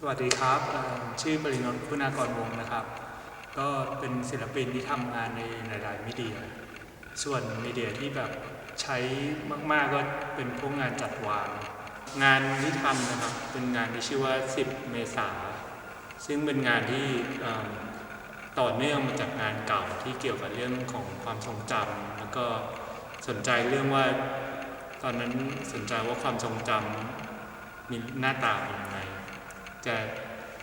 สวัสดีครับ ชื่อปรินนท์คุณากรวงนะครับ ก็เป็นศิลปินที่ทำงานในหลายๆมีเดีย ส่วนมีเดียที่แบบใช้มาก ๆ ก็เป็นพวกงานจัดวาง งานที่ทำนะครับ เป็นงานที่ชื่อว่า 10 เมษา ซึ่งเป็นงานที่ต่อเนื่องมาจากงานเก่าที่เกี่ยวกับเรื่องของความทรงจำแล้วก็สนใจเรื่องว่า ตอนนั้นสนใจว่าความทรงจำมีหน้าตาเป็นยังไง จะ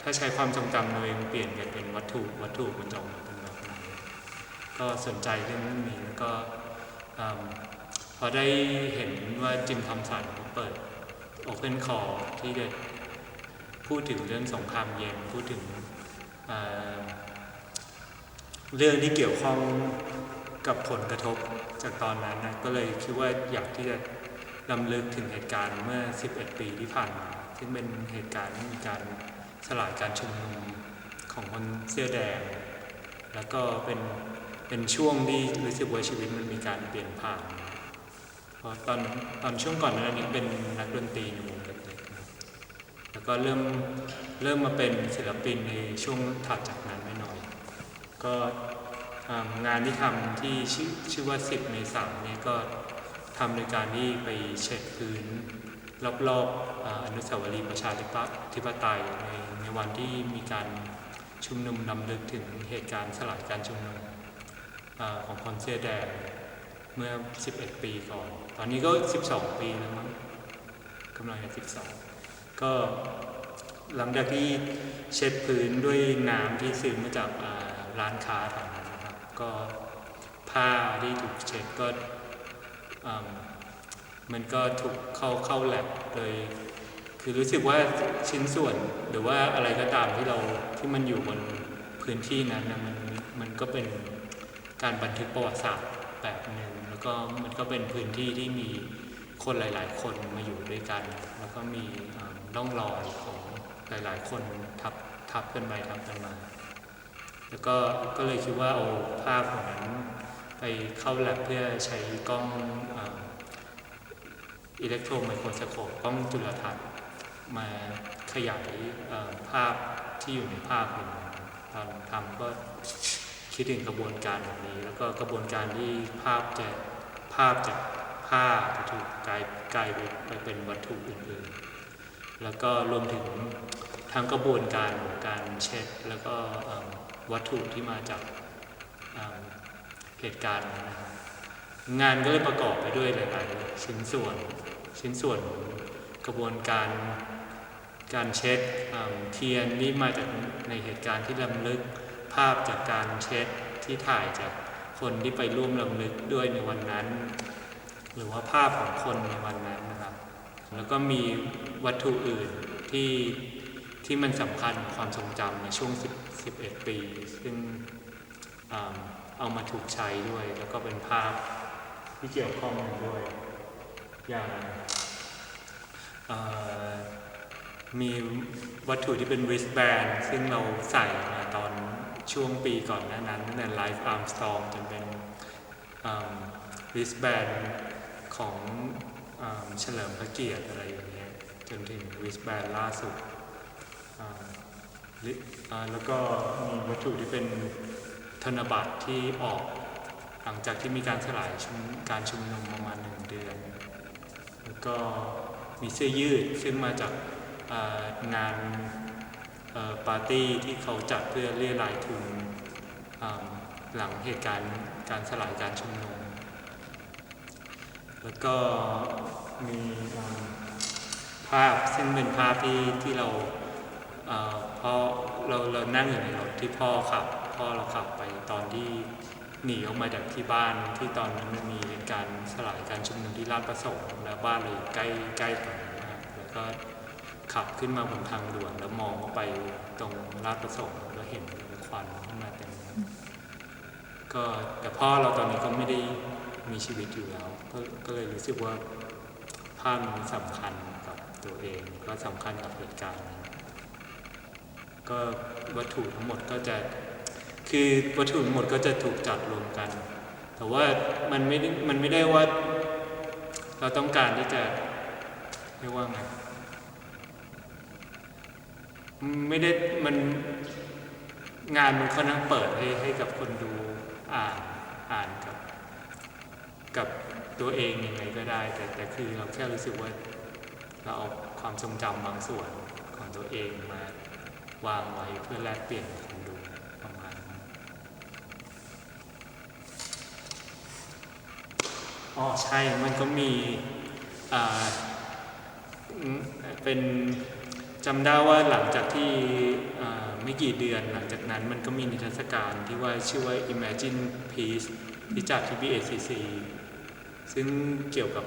ถ้าใช้ความทรงจำตัวเองเปลี่ยนไปเป็นวัตถุวัตถุมันจะออกมาเป็นแบบไหนก็สนใจเรื่องนี้แล้วก็พอได้เห็นว่าจิมทอมสันเปิด Open Call ที่จะพูดถึงเรื่องสงครามเย็นพูดถึงเรื่องที่เกี่ยวข้องกับผลกระทบจากตอนนั้นนะก็เลยคิดว่าอยากที่จะลำลึกถึงเหตุการณ์เมื่อ 11 ปีที่ผ่านมา ซึ่งเป็นเหตุการณ์ที่มีการสลายการชุมนุมของคนเสื้อแดง แล้วก็เป็นเป็นช่วงที่รู้สึกว่าชีวิตมันมีการเปลี่ยนผ่านเพราะตอนตอนช่วงก่อนหน้านี้เป็นนักดนตรีในวงดนตรีแล้วก็เริ่มเริ่มมาเป็นศิลปินในช่วงถัดจากนั้นไม่น้อย ก็งานที่ทำที่ชื่อชื่อว่า10เมษายนเนี่ยก็ทำโดยการที่ไปเช็ดพื้น รอบๆออนุสาวรีย์ประชาธิปไตยในในวันที่มีการชุมนุมนำลึกถึงเหตุการณ์สลายการชุมนุมอของคนเสื้อแดงเมื่อ 11 ปีก่อน ตอนนี้ก็ 12 ปีแล้วมั้งกำลังจะ 12 ก็หลังจากที่เช็ดพื้นด้วยน้ำที่ซึมมาจากร้านค้าแถวนั้นนะครับ ก็ผ้าที่ถูกเช็ดก็ มันก็ถูกเข้าเข้าแลบโดยคือรู้สึกว่าชิ้นส่วนหรือว่าอะไรก็ตามที่เราที่มันอยู่บนพื้นที่นั้นนะมันมันก็เป็นการบันทึกประวัติศาสตร์แบบหนึ่งแล้วก็มันก็เป็นพื้นที่ที่มีคนหลาย ๆ คนมาอยู่ด้วยกัน แล้วก็มีอ่าร่องรอยของหลาย ๆ คนทับทับกันไปทับกันมา แล้วก็ก็เลยคิดว่าเอาภาพของนั้นไปเข้าแลบเพื่อใช้กล้องอ อิเล็กโทรไมโครสโคปกล้องจุลทรรศน์มาขยายภาพที่อยู่ในภาพนี้ตอนทำก็คิดถึงกระบวนการแบบนี้ แล้วก็กระบวนการที่ภาพจะภาพจากผ้าจะถูกกลายกลายไปเป็นวัตถุอื่นๆ แล้วก็รวมถึงทั้งกระบวนการของการเช็ดแล้วก็วัตถุที่มาจากเหตุการณ์นะครับ งานก็เลยประกอบไปด้วยหลายๆชิ้นส่วน ชิ้นส่วนกระบวนการการเช็ดเทียนนี่มาจากในเหตุการณ์ที่ลำลึกภาพจากการเช็ดที่ถ่ายจากคนที่ไปร่วมลำลึกด้วยในวันนั้น หรือว่าภาพของคนในวันนั้นนะครับ แล้วก็มีวัตถุอื่นที่ที่มันสำคัญความทรงจำในช่วง 10 11 ปี ซึ่งเอามาถูกใช้ด้วย แล้วก็เป็นภาพ ที่เกี่ยวข้องกันด้วย อย่างมีวัตถุที่เป็น wristband ซึ่งเราใส่มาตอนช่วงปีก่อนหน้านั้นตั้งแต่ Life Armstrong จนเป็นเอิ่ม wristband ของเฉลิมพระเกียรติอะไรอย่างเงี้ยจนถึง wristband ล่าสุดแล้วก็มีวัตถุที่เป็นธนบัตรที่ออก หลังจากที่มีการสลายการชุมนุมประมาณหนึ่งเดือน แล้วก็มีเสื้อยืดซึ่งมาจากงานปาร์ตี้ที่เขาจัดเพื่อเรียรายทุนหลังเหตุการณ์การสลายการชุมนุม แล้วก็มีภาพซึ่งเป็นภาพที่ที่เราเอ่อพ่อเราเรานั่งอยู่ในรถที่พ่อขับ พ่อเราขับไปตอนที่ หนีออกมาจากที่บ้านที่ตอนนั้นมันมีการสลายการชุมนุมที่ลาดประสงค์แล้วบ้านเราอยู่ใกล้ใกล้กันนะครับแล้วก็ขับขึ้นมาบนทางด่วนแล้วมองเข้าไปตรงลาดประสงค์แล้วเห็นควันขึ้นมาเต็มก็แต่พ่อเราตอนนี้ก็ไม่ได้มีชีวิตอยู่แล้วก็ก็เลยรู้สึกว่าภาพนี้สำคัญกับตัวเองก็สำคัญกับเหตุการณ์ก็วัตถุทั้งหมดก็จะ คือวัตถุทั้งหมดก็จะถูกจัดรวมกัน แต่ว่ามันไม่ได้มันไม่ได้ว่า เราต้องการที่จะเรียกว่าไงไม่ได้มันงานมันค่อนข้างเปิดให้ให้กับคนดูอ่านอ่านกับ กับตัวเองยังไงก็ได้ แต่แต่คือเราแค่รู้สึกว่าเราเอาความทรงจำบางส่วนของตัวเองมาวางไว้เพื่อแลกเปลี่ยนกับคนดูประมาณนั้น อ๋อใช่มันก็มีเป็นจำได้ว่าหลังจากที่ไม่กี่เดือนหลังจากนั้นมันก็มีนิทรรศการที่ว่าชื่อว่า Imagine Peace ที่จัดที่ BACC ซึ่งเกี่ยวกับ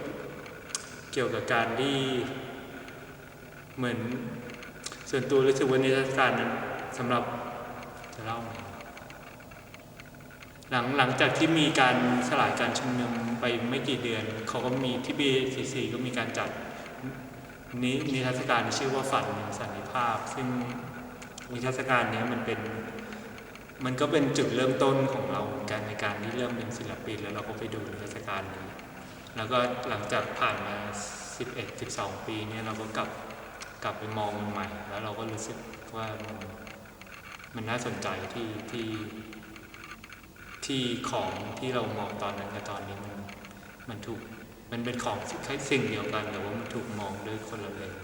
เกี่ยวกับการที่เหมือนส่วนตัวรู้สึกว่านิทรรศการนั้นสำหรับจะเล่าไหม หลังหลังจากที่มีการสลายการชุมนุมไปไม่กี่เดือน เขาก็มีที่ BCC ก็มีการจัดนินิทรรศการชื่อว่าฝันสันติภาพ ซึ่งนิทรรศการนี้มันเป็นมันก็เป็นจุดเริ่มต้นของเราเหมือนกันในการที่เริ่มเป็นศิลปิน แล้วเราก็ไปดูนิทรรศการนี้ แล้วก็หลังจากผ่านมา 11 12 ปีเนี่ยเราก็กลับกลับไปมองมันใหม่ แล้วเราก็รู้สึกว่ามันมันน่าสนใจที่ที่ ที่ของที่เรามองตอนนั้นกับตอนนี้มันมันถูกมันเป็นของสิ่งเดียวกันแต่ว่ามันถูกมองด้วยคนละเลน